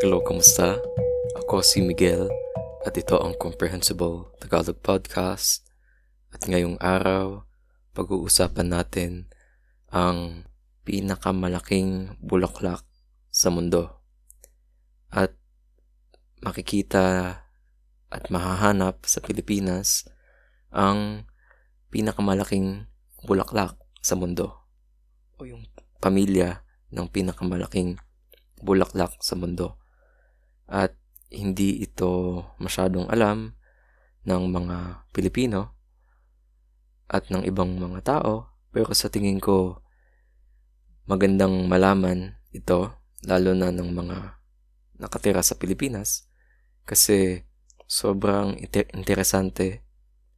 Hello, kamusta? Ako si Miguel at ito ang Comprehensible Tagalog Podcast. At ngayong araw, pag-uusapan natin ang pinakamalaking bulaklak sa mundo. At makikita at mahahanap sa Pilipinas ang pinakamalaking bulaklak sa mundo o yung pamilya ng pinakamalaking bulaklak sa mundo. At hindi ito masyadong alam ng mga Pilipino at ng ibang mga tao pero sa tingin ko magandang malaman ito lalo na ng mga nakatira sa Pilipinas kasi sobrang inter- interesante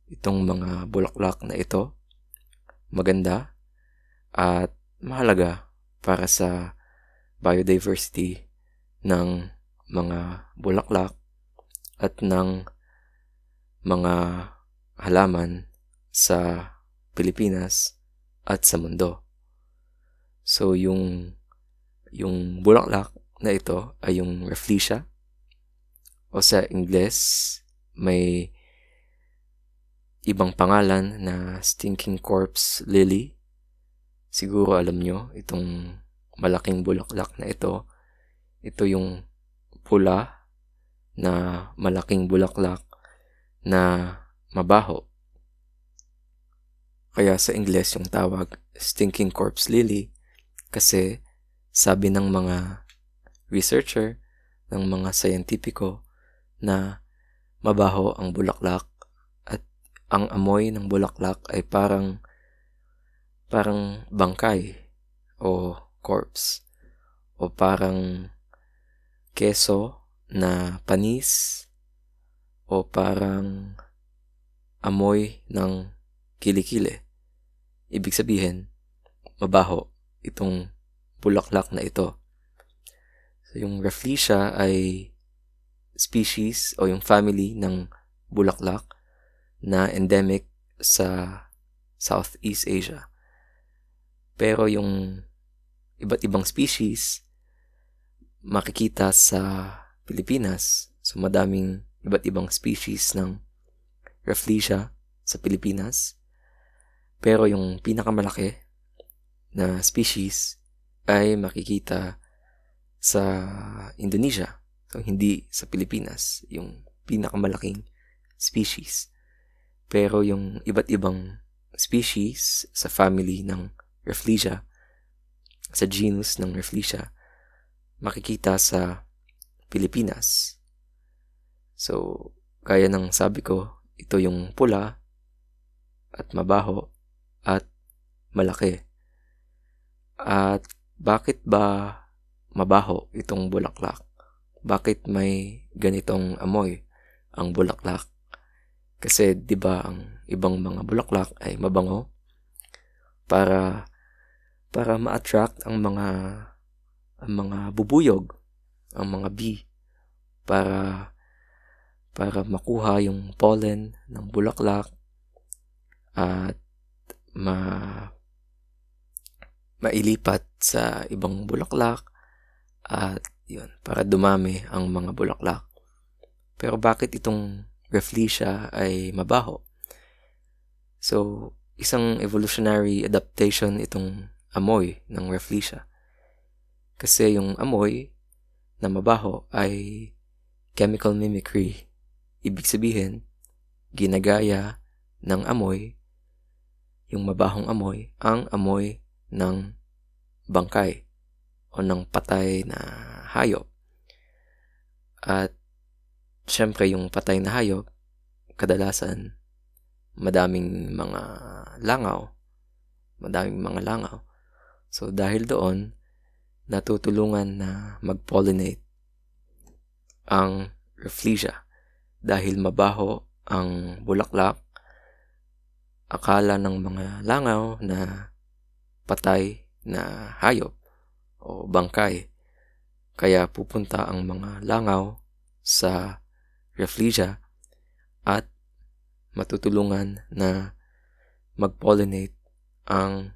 itong mga bulaklak na ito. Maganda at mahalaga para sa biodiversity ng mga bulaklak at ng mga halaman sa Pilipinas at sa mundo. So yung yung bulaklak na ito ay yung Rafflesia o sa Ingles may ibang pangalan na stinking corpse lily. Siguro alam nyo itong malaking bulaklak na ito. Ito yung pula na malaking bulaklak na mabaho. Kaya sa Ingles yung tawag stinking corpse lily kasi sabi ng mga researcher, ng mga scientifico na mabaho ang bulaklak at ang amoy ng bulaklak ay parang parang bangkay o corpse o parang keso na panis o parang amoy ng kilikili. Ibig sabihin, mabaho itong bulaklak na ito. So, yung Rafflesia ay species o yung family ng bulaklak na endemic sa Southeast Asia. Pero yung iba't ibang species makikita sa Pilipinas. So madaming iba't ibang species ng Rafflesia sa Pilipinas. Pero yung pinakamalaki na species ay makikita sa Indonesia. So, hindi sa Pilipinas, yung pinakamalaking species. Pero yung iba't ibang species sa family ng Rafflesia, sa genus ng Rafflesia, makikita sa Pilipinas. So, kaya ng sabi ko, ito yung pula at mabaho at malaki. At bakit ba mabaho itong bulaklak? Bakit may ganitong amoy ang bulaklak? Kasi 'di ba ang ibang mga bulaklak ay mabango para para ma-attract ang mga ang mga bubuyog, ang mga bee para para makuha yung pollen ng bulaklak at ma mailipat sa ibang bulaklak at yun, para dumami ang mga bulaklak. Pero bakit itong Rafflesia ay mabaho? So, isang evolutionary adaptation itong amoy ng Rafflesia. Kasi yung amoy na mabaho ay chemical mimicry. Ibig sabihin, ginagaya ng amoy, yung mabahong amoy, ang amoy ng bangkay o ng patay na hayop. At syempre yung patay na hayop, kadalasan madaming mga langaw, madaming mga langaw. So dahil doon, natutulungan na mag-pollinate ang Rafflesia dahil mabaho ang bulaklak akala ng mga langaw na patay na hayop o bangkay. Kaya pupunta ang mga langaw sa Rafflesia at matutulungan na mag-pollinate ang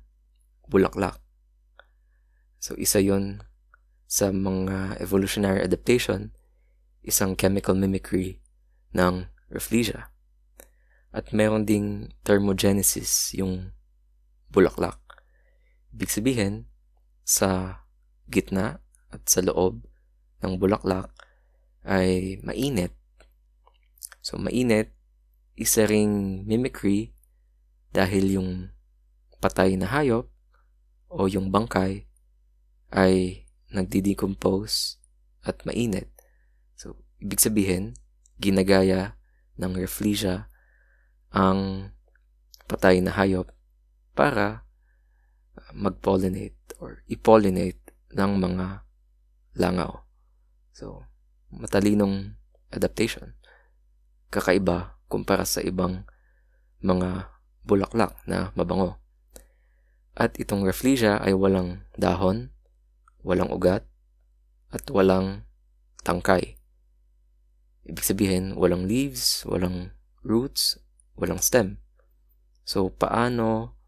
bulaklak. So isa yon sa mga evolutionary adaptation, isang chemical mimicry ng Rafflesia. At meron ding thermogenesis yung bulaklak. Ibig sabihin, sa gitna at sa loob ng bulaklak ay mainit. So, mainit, isa ring mimicry dahil yung patay na hayop o yung bangkay ay nagdi-decompose at mainit. So, ibig sabihin, ginagaya ng Rafflesia ang patay na hayop para mag-pollinate or i-pollinate ng mga langaw. So, matalinong adaptation. Kakaiba kumpara sa ibang mga bulaklak na mabango. At itong Rafflesia ay walang dahon, walang ugat, at walang tangkay. Ibig sabihin, walang leaves, walang roots, walang stem. So, paano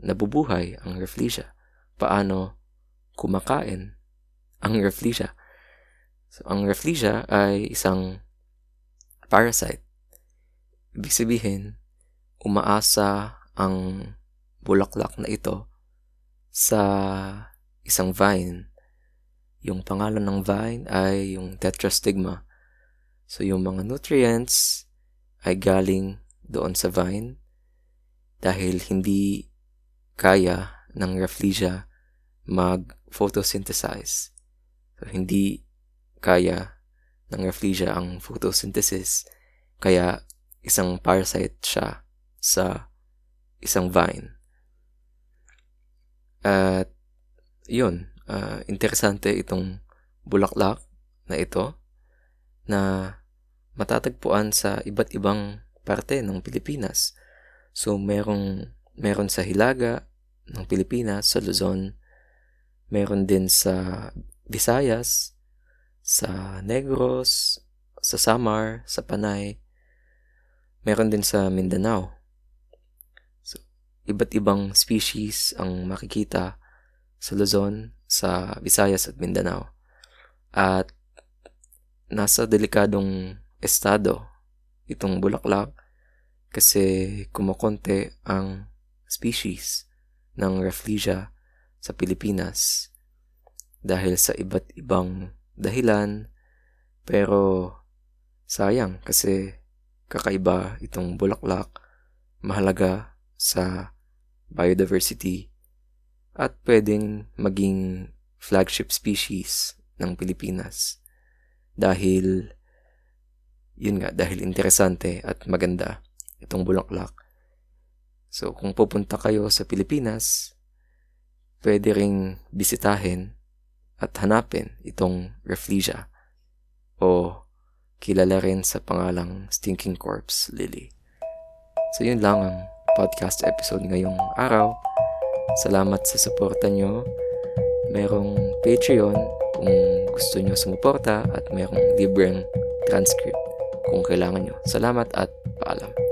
nabubuhay ang Rafflesia? Paano kumakain ang Rafflesia? So, ang Rafflesia ay isang parasite. Ibig sabihin, umaasa ang bulaklak na ito sa isang vine. Yung pangalan ng vine ay yung tetrastigma. So, yung mga nutrients ay galing doon sa vine dahil hindi kaya ng Rafflesia mag-photosynthesize. So, hindi kaya ng Rafflesia ang photosynthesis kaya isang parasite siya sa isang vine. At yun, uh, interesante itong bulaklak na ito na matatagpuan sa iba't ibang parte ng Pilipinas. So merong meron sa Hilaga ng Pilipinas, sa Luzon, meron din sa Visayas, sa Negros, sa Samar, sa Panay, meron din sa Mindanao. So, iba't ibang species ang makikita sa Luzon, sa Visayas at Mindanao. At nasa delikadong estado itong bulaklak kasi kumakonte ang species ng Rafflesia sa Pilipinas dahil sa iba't ibang dahilan pero sayang kasi kakaiba itong bulaklak mahalaga sa biodiversity at pwedeng maging flagship species ng Pilipinas dahil yun nga dahil interesante at maganda itong bulaklak. So kung pupunta kayo sa Pilipinas, pwede ring bisitahin at hanapin itong Rafflesia o kilala rin sa pangalang Stinking Corpse Lily. So yun lang ang podcast episode ngayong araw. Salamat sa suporta nyo. Merong Patreon kung gusto nyo sumuporta at merong libreng transcript kung kailangan nyo. Salamat at paalam.